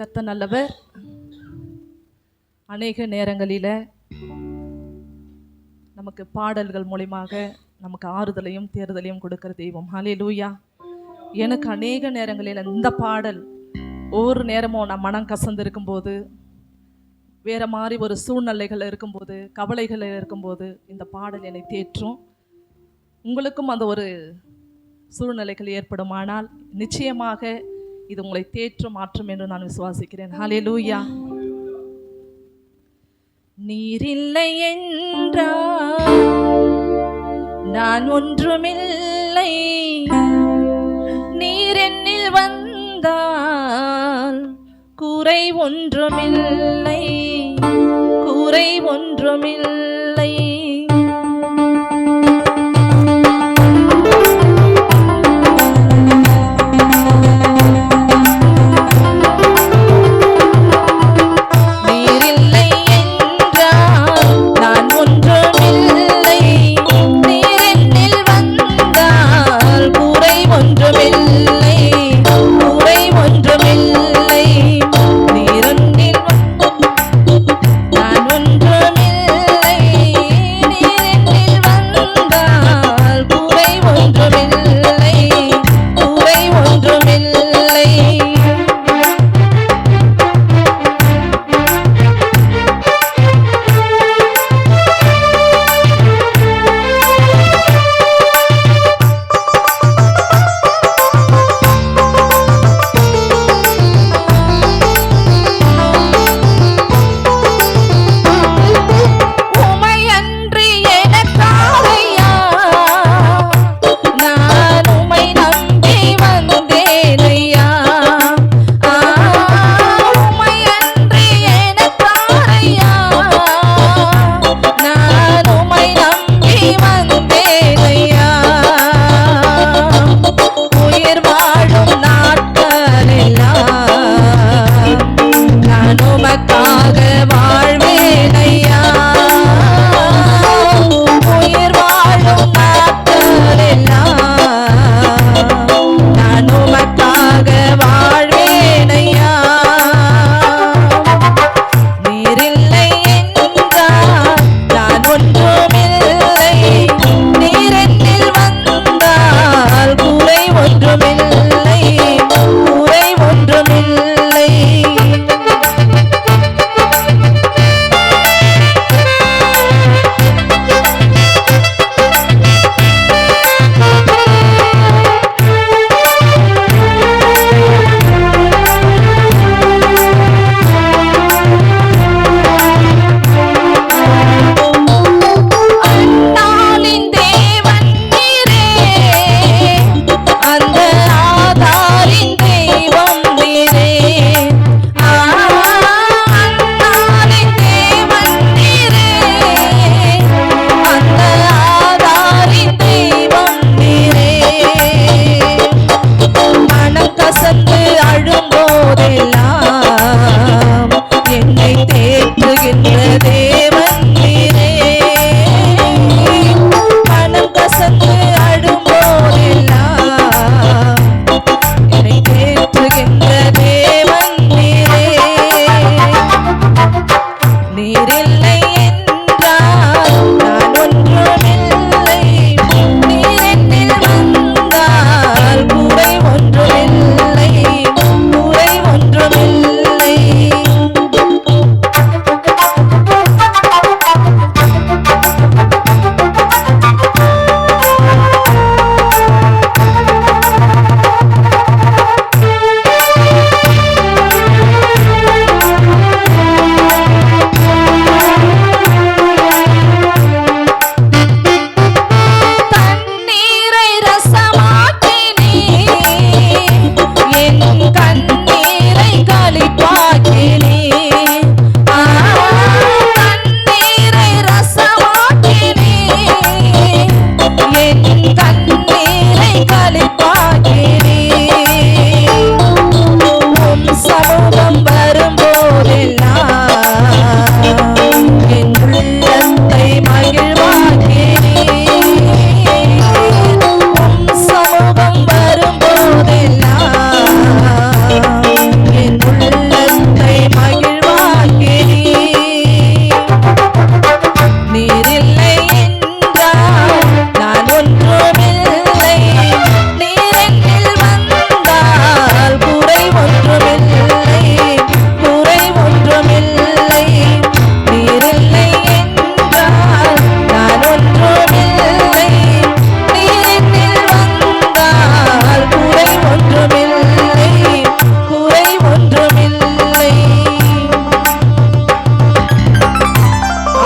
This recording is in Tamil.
கத்த நல்லவர். அநேக நேரங்களில் நமக்கு பாடல்கள் மூலியமாக நமக்கு ஆறுதலையும் தேர்தலையும் கொடுக்கிற தெய்வம். ஹலே லூயா எனக்கு அநேக நேரங்களில் இந்த பாடல் ஒவ்வொரு நேரமும் நான் மனம் கசந்து இருக்கும்போது வேற மாதிரி ஒரு சூழ்நிலைகள் இருக்கும்போது கவலைகள் இருக்கும்போது இந்த பாடல் என்னை தேற்றும். உங்களுக்கும் அந்த ஒரு சூழ்நிலைகள் ஏற்படுமானால் நிச்சயமாக இது உங்களை தேற்ற மாற்றும் என்று நான் விசுவாசிக்கிறேன். ஹலே லூயா நீரில்லை என்றால் நான் ஒன்றுமில்லை. நீர் என்னில் வந்தால் குறை ஒன்றுமில்லை. குறை ஒன்றுமில்லை.